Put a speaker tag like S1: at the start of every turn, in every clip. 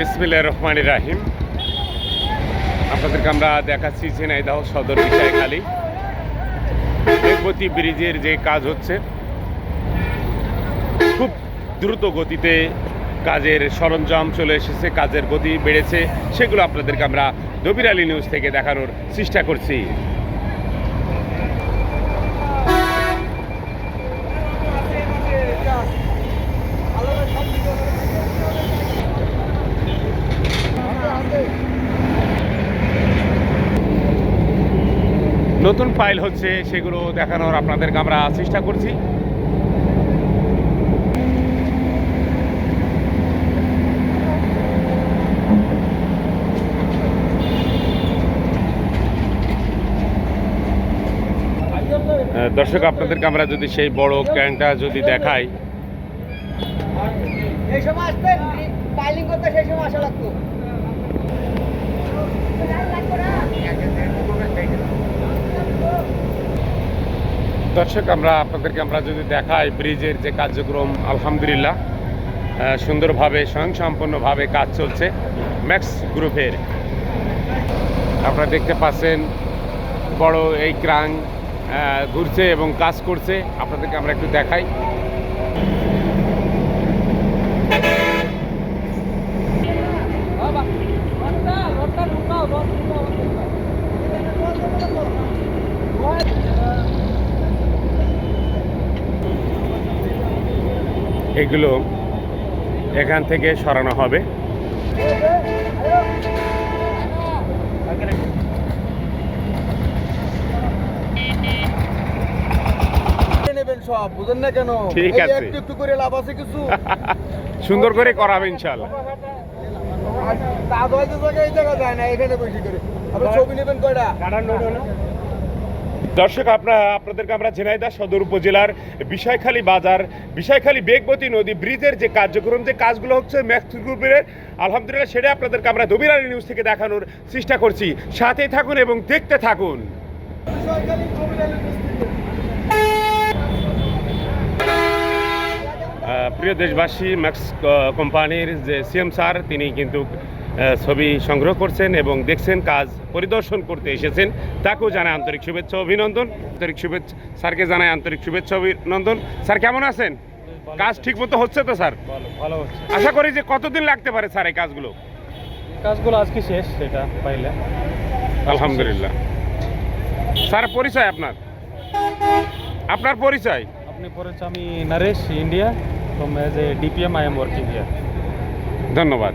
S1: বিসমিল্লাহ রহমান রাহিম। আপনাদেরকে আমরা দেখাচ্ছি ঝিনাইদহ সদর বিষয়খালী বেগবতী ব্রিজের যে কাজ হচ্ছে, খুব দ্রুত গতিতে কাজের সরঞ্জাম চলে এসেছে, কাজের গতি বেড়েছে, সেগুলো আপনাদেরকে আমরা দবির আলী নিউজ থেকে দেখানোর চেষ্টা করছি। নতুন ফাইল হচ্ছে, সেগুলো দেখানোর আপনাদেরকে আমরা চেষ্টা করছি। দর্শক, আপনাদেরকে আমরা যদি সেই বড় ক্যানটা যদি দেখাই।
S2: করতে সময় আসা লাগতো
S1: দর্শক, আমরা আপনাদেরকে আমরা যদি দেখাই ব্রিজের যে কার্যক্রম, আলহামদুলিল্লাহ সুন্দরভাবে, স্বয়ংসম্পন্নভাবে কাজ চলছে ম্যাক্স গ্রুপের। আপনারা দেখতে পাচ্ছেন, বড় এই ক্রাং ঘুরছে এবং কাজ করছে। আপনাদেরকে আমরা একটু দেখাই। এগুলো এখান থেকে সরানো হবে।
S2: সব বুঝেন না কেন?
S1: ঠিক আছে।
S2: একটু একটু করে লাভ আছে কিছু।
S1: সুন্দর করে করাবে ইনশাল্লাহ
S2: কাজ হয়তো জায়গায় এই জায়গা যায় না এখানে বসে করে। আপনি ছবি নেবেন কয়টা?
S1: দর্শক, আপনার, আপনাদেরকে আমরা ঝিনাইদহ সদর উপজেলার বিষয়খালী বাজার বিষয়খালী বেগবতী নদী ব্রিজের যে কার্যক্রম, যে কাজগুলো হচ্ছে ম্যাক্স গ্রুপের, আলহামদুলিল্লাহ সেটা আপনাদেরকে আমরা দবিরালি নিউজ থেকে দেখানোর চেষ্টা করছি। সাথেই থাকুন এবং দেখতে থাকুন। প্রিয় দেশবাসী, ম্যাক্স কোম্পানির যে সিএম স্যার, তিনি কিন্তু ছবি সংগ্রহ করছেন এবং দেখছেন কাজ পরিদর্শন করতে এসেছেন। তাকেও জানায় আন্তরিক শুভেচ্ছা অভিনন্দন। আন্তরিক শুভেচ্ছা স্যারকে জানায় আন্তরিক শুভেচ্ছা অভিনন্দন। স্যার কেমন আছেন? কাজ ঠিকমতো হচ্ছে তো স্যার?
S3: ভালো হচ্ছে।
S1: আশা করি যে কতদিন লাগতে পারে স্যার এই কাজগুলো?
S3: কাজগুলো আজকে শেষ সেটা পাইলে।
S1: আলহামদুলিল্লাহ। স্যার পরিচয় আপনার? আপনার পরিচয়?
S3: আপনি পরিচয় আমি Naresh India from as a DPM I am working here
S1: ধন্যবাদ।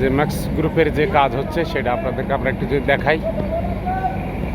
S1: যে ম্যাক্স গ্রুপের যে কাজ হচ্ছে সেটা আপনাদেরকে আমরা একটু যদি দেখাই।